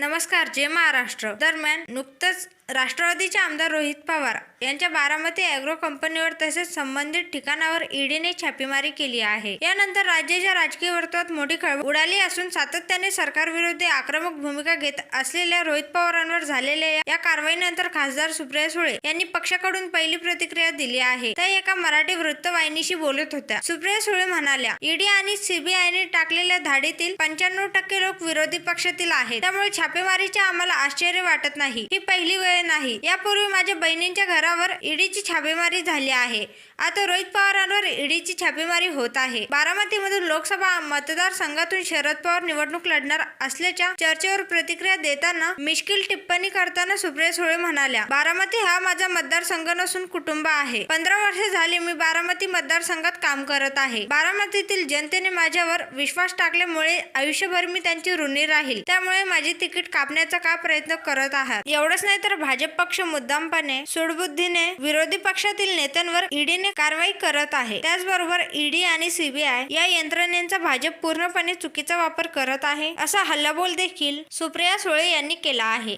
नमस्कार जय महाराष्ट्र. दरम्यान नुकतंच राष्ट्रवादीचे आमदार रोहित पवार यांच्या बारामती अॅग्रो कंपनीवर तसेच संबंधित ठिकाणावर ईडीने छापेमारी केली आहे. यानंतर राज्याच्या राजकीय वर्तुळात मोठी खळबळ उडाली असून सातत्याने सरकारविरोधी आक्रमक भूमिका घेत असलेल्या रोहित पवारांवर झालेल्या या- या कारवाईनंतर खासदार सुप्रिया सुळे यांनी पक्षाकडून पहिली प्रतिक्रिया दिली आहे. त्या एका मराठी वृत्तवाहिनीशी बोलत होत्या. सुप्रिया सुळे म्हणाल्या ईडी आणि सीबीआयने टाकलेल्या धाडीतील पंच्याण्णव टक्के लोक विरोधी पक्षातील आहेत. त्यामुळे छापेमारीचे आम्हाला आश्चर्य वाटत नाही. ही पहिली वेळ नाही. यापूर्वी माझ्या बहिणींच्या घरावर ईडीची छापेमारी झाली आहे. आता रोहित पवारांवर ईडीची छापेमारी होत आहे. बारामतीमधून लोकसभा मतदारसंघातून शरद पवार निवडणूक लढणार असल्याच्या चर्चेवर प्रतिक्रिया देताना मिश्किल टिप्पणी करताना सुप्रिया सुळे म्हणाल्या बारामती हा माझा मतदारसंघ नसून कुटुंब आहे. पंधरा वर्षे झाली मी बारामती मतदारसंघात काम करत आहे. बारामतीतील जनतेने माझ्यावर विश्वास टाकल्यामुळे आयुष्यभर मी त्यांची ऋणी राहील. त्यामुळे माझी तिकीट कापण्याचा का प्रयत्न करत आहात? एवढंच नाही तर भाजप पक्ष मुद्दामपणे सुडबुद्धीने विरोधी पक्षातील नेत्यांवर ईडीने कारवाई करत आहे. त्याचबरोबर ईडी आणि सीबीआय या यंत्रणेचा भाजप पूर्णपणे चुकीचा वापर करत आहे असा हल्लाबोल देखील सुप्रिया सुळे यांनी केला आहे.